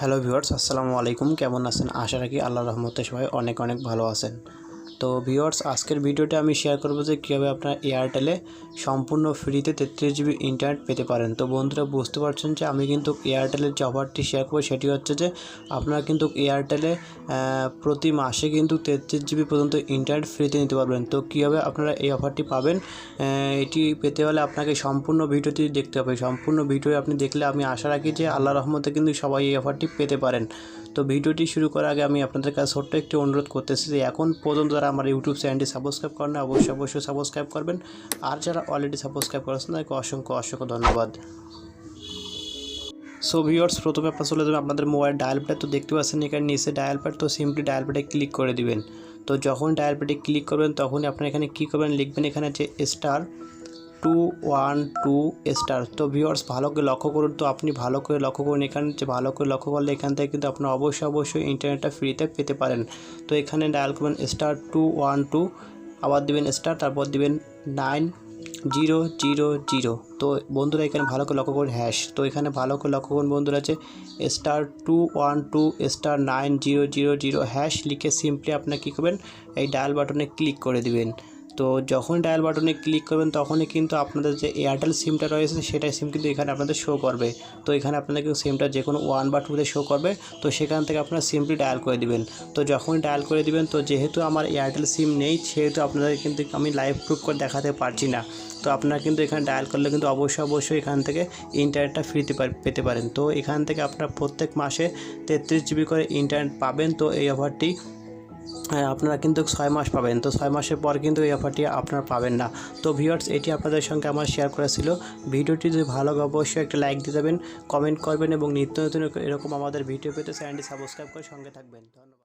Hello viewers, আসসালামু আলাইকুম। কেমন আছেন? আশা রাখি আল্লাহ রহমতে সবাই অনেক অনেক ভালো আছেন। তো ভিউয়ার্স, আজকের ভিডিওতে আমি শেয়ার করব যে কীভাবে আপনার এয়ারটেলে সম্পূর্ণ ফ্রিতে তেত্রিশ জিবি ইন্টারনেট পেতে পারেন। তো বন্ধুরা, বুঝতে পারছেন যে আমি কিন্তু এয়ারটেলের যে অফারটি শেয়ার করব, সেটি হচ্ছে যে আপনারা কিন্তু এয়ারটেলে প্রতি মাসে কিন্তু তেত্রিশ জিবি পর্যন্ত ইন্টারনেট ফ্রিতে নিতে পারবেন। তো কীভাবে আপনারা এই অফারটি পাবেন এটি পেতে হলে আপনাকে সম্পূর্ণ ভিডিওটি দেখতে হবে। সম্পূর্ণ ভিডিও আপনি দেখলে আমি আশা রাখি যে আল্লাহ রহমতে কিন্তু সবাই এই অফারটি পেতে পারেন। তো ভিডিওটি শুরু করার আগে আমি আপনাদের কাছে ছোট্ট একটি অনুরোধ করতেছি যে এখন পর্যন্ত যারা আমার ইউটিউব চ্যানেলটি সাবস্ক্রাইব করেন অবশ্যই অবশ্যই সাবস্ক্রাইব করবেন। আর যারা অলরেডি সাবস্ক্রাইব করেছেন, তাদেরকে অসংখ্য অসংখ্য ধন্যবাদ। সো ভিউয়ার্স প্রথমে আপনার চলে যাবেন আপনাদের মোবাইল ডায়াল প্যাড তো দেখতে পাচ্ছেন এখানে নিচে ডায়াল প্যাড তো সিম্পলি ডায়াল প্যাডে ক্লিক করে দিবেন। তো যখন ডায়াল প্যাডে ক্লিক করবেন, তখনই আপনার এখানে কী করবেন, লিখবেন এখানে যে star two one two star তো ভিউয়ার্স ভালো করে লক্ষ্য করুন তো আপনি ভালো করে লক্ষ্য করুন এখানে যে ভালো করে লক্ষ্য করলে এখান থেকে কিন্তু আপনার অবশ্যই অবশ্যই ইন্টারনেটটা ফ্রিতে পেতে পারেন। তো এখানে ডায়াল করবেন স্টার টু ওয়ান টু আবার দিবেন স্টার তারপর দেবেন নাইন জিরো জিরো জিরো তো বন্ধুরা এখানে ভালো করে লক্ষ্য করুন হ্যাশ তো এখানে ভালো করে লক্ষ্য করুন বন্ধুরা আছে star two one two star nine zero zero zero hash লিখে সিম্পলি আপনার কী করবেন, এই ডায়াল বাটনে ক্লিক করে দিবেন। তো যখন ডায়াল বাটনে ক্লিক করবেন, তখনই কিন্তু আপনাদের যে এয়ারটেল সিমটা রয়েছে সেটা সিম কিন্তু এখানে আপনাদের শো করবে। তো এখানে আপনাদের কিন্তু সিমটা যে কোনো ওয়ান বা টুতে শো করবে, তো সেখান থেকে আপনারা সিম্পলি ডায়াল করে দিবেন। তো যখন ডায়াল করে দিবেন, তো যেহেতু আমার এয়ারটেল সিম নেই, সেহেতু আপনাদের কিন্তু আমি লাইভ প্রুফ করে দেখাতে পারছি না। তো আপনারা কিন্তু এখানে ডায়াল করলে কিন্তু অবশ্যই অবশ্যই এখান থেকে ইন্টারনেটটা ফ্রিতে পেতে পারেন। তো এখান থেকে আপনারা প্রত্যেক মাসে তেত্রিশ জিবি করে ইন্টারনেট পাবেন। তো এই অফারটি আপনারা কিন্তু ছয় মাস পাবেন। তো ছয় মাসের পর কিন্তু এই অফারটি আপনারা পাবেন না। তো ভিউয়ার্স এটি আপনাদের সঙ্গে আমার শেয়ার করা ছিল ভিডিওটি যদি ভালো লাগে, অবশ্যই একটা লাইক দিয়ে দেবেন কমেন্ট করবেন এবং নিত্য নতুন এরকম আমাদের ভিডিও পেতে চ্যানেলটি সাবস্ক্রাইব করে সঙ্গে থাকবেন। ধন্যবাদ।